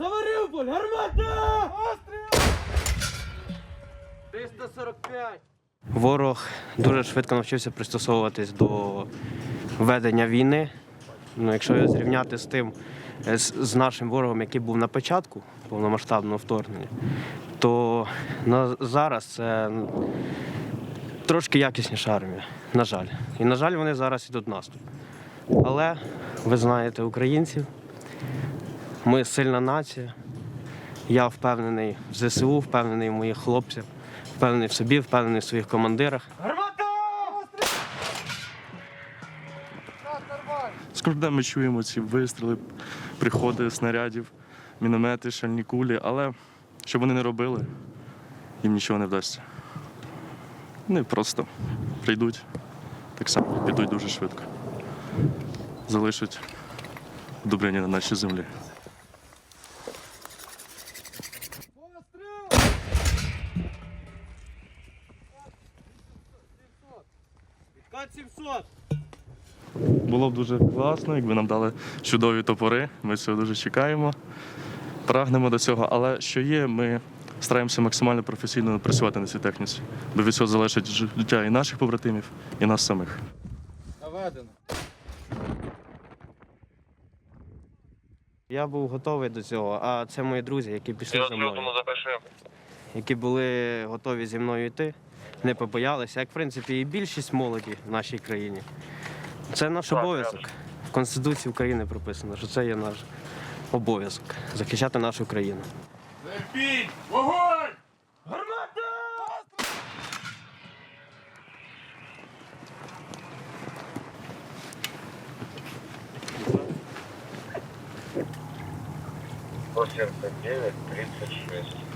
За Маріуполь! Гармата! Остріл! 345! Ворог дуже швидко навчився пристосовуватись до ведення війни. Ну, якщо зрівняти з тим, е, з, нашим ворогом, який був на початку повномасштабного вторгнення, то на, зараз це трошки якісніша армія, на жаль. І, на жаль, вони зараз ідуть в наступ. Але ви знаєте українців, ми сильна нація. Я впевнений в ЗСУ, впевнений в моїх хлопцях, впевнений в собі, впевнений в своїх командирах. Гармата! З кожним ми чуємо ці вистріли, приходи снарядів, міномети, шальні кулі, але що б вони не робили, їм нічого не вдасться. Вони просто прийдуть, так само підуть дуже швидко. Залишать добрині на нашій землі. Відкат 700! Було б дуже класно, якби нам дали чудові топори. Ми цього дуже чекаємо, прагнемо до цього. Але що є, ми стараємося максимально професійно працювати на цій техніці, бо від цього залежить життя і наших побратимів, і нас самих. Наведено. Я був готовий до цього, а це мої друзі, які пішли за мною, які були готові зі мною йти, не побоялися, як в принципі і більшість молоді в нашій країні. Це наш обов'язок. В Конституції України прописано, що це є наш обов'язок захищати нашу країну. Вогонь! Гармата! Восемьдесят девять тридцать шесть.